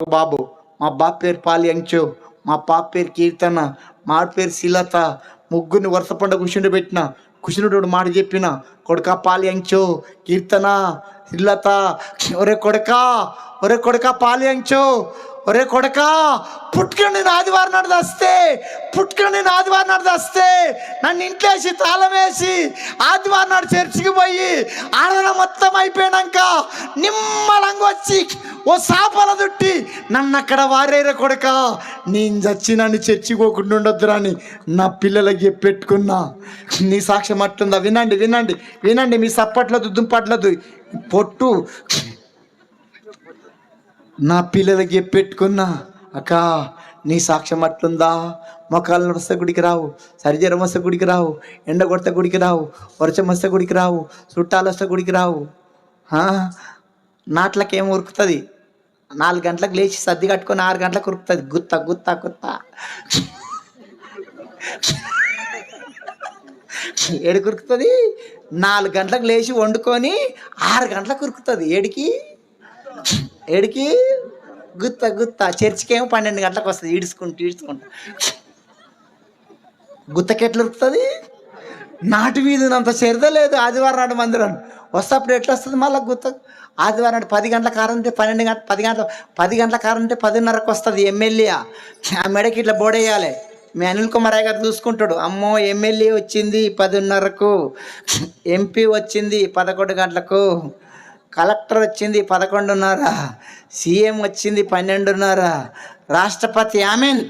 బాబు మా బాబు పేరు పాలి అంచు మా పాప పేరు కీర్తన మా పేరు శీలత ముగ్గురిని వరుస పండుగ కూర్చుండి పెట్టిన కుషినుడు మాట చెప్పిన కొడుక పాలి అంచు కీర్తన ఇల్లత ఒరే కొడక ఒరే కొడక పాలి అంచు ఒరే కొడక పుట్టుకొని నేను ఆదివారం నాడు వస్తే పుట్టుకొని నేను ఆదివారం నాడు వస్తే నన్ను ఇంట్లేసి తాళం వేసి ఆదివారం నాడు చర్చికి పోయి ఆరాధన మొత్తం అయిపోయాక నిమ్మలంగా వచ్చి ఓ సాపల దుట్టి నన్ను అక్కడ వారేరే కొడక నేను చచ్చి నన్ను చర్చిపోకుండా ఉండొద్దురా అని నా పిల్లలకి చెప్పి పెట్టుకున్నా. నీ సాక్ష్యం అట్లుందా వినండి వినండి వినండి. మీ సప్పట్లదు దుంపట్లదు. పొట్టు. నా పిల్లలకి పెట్టుకున్నా. అక్క నీ సాక్ష్యం అట్లుందా మొక్కలు వస్తే గుడికి రావు. సరిజరం వస్తే గుడికి రావు. ఎండ కొడితే గుడికి రావు. వర్షం వస్తే గుడికి రావు. చుట్టాలు వస్తే గుడికి రావు. నాట్లకేం ఉరుకుతుంది? నాలుగు గంటలకు లేచి సర్ది కట్టుకొని ఆరు గంటలకు ఉరుకుతుంది. గుత్త గుత్త గుత్త. ఏడు కురుకుతుంది? నాలుగు గంటలకు లేచి వండుకొని ఆరు గంటలకు కురుకుతుంది. ఏడికి? ఏడికి? గుత్త గుత్త. చర్చికి ఏమో పన్నెండు గంటలకు వస్తుంది. ఈడ్చుకుంటూ ఈడ్చుకుంటూ. గుత్తకి ఎట్లా ఉరుకుతుంది? నాటు మీద అంత చెరద లేదు ఆదివారం నాడు మందిరం. వస్తప్పుడు ఎట్లా వస్తుంది మళ్ళీ గుత్త? ఆదివారం నాడు పది గంటల కారం ఉంటే పన్నెండు గంట పది గంటల పది గంటల కారం ఉంటే పదిన్నరకు వస్తుంది ఎమ్మెల్యే. ఆ మెడకి ఇట్లా బోడేయాలి. మీ అనిల్ కుమార్ రాయ్ గారు చూసుకుంటాడు. అమ్మో ఎమ్మెల్యే వచ్చింది పదిన్నరకు. ఎంపీ వచ్చింది పదకొండు గంటలకు. కలెక్టర్ వచ్చింది పదకొండున్నర. సీఎం వచ్చింది పన్నెండున్నర. రాష్ట్రపతి ఆమెన్.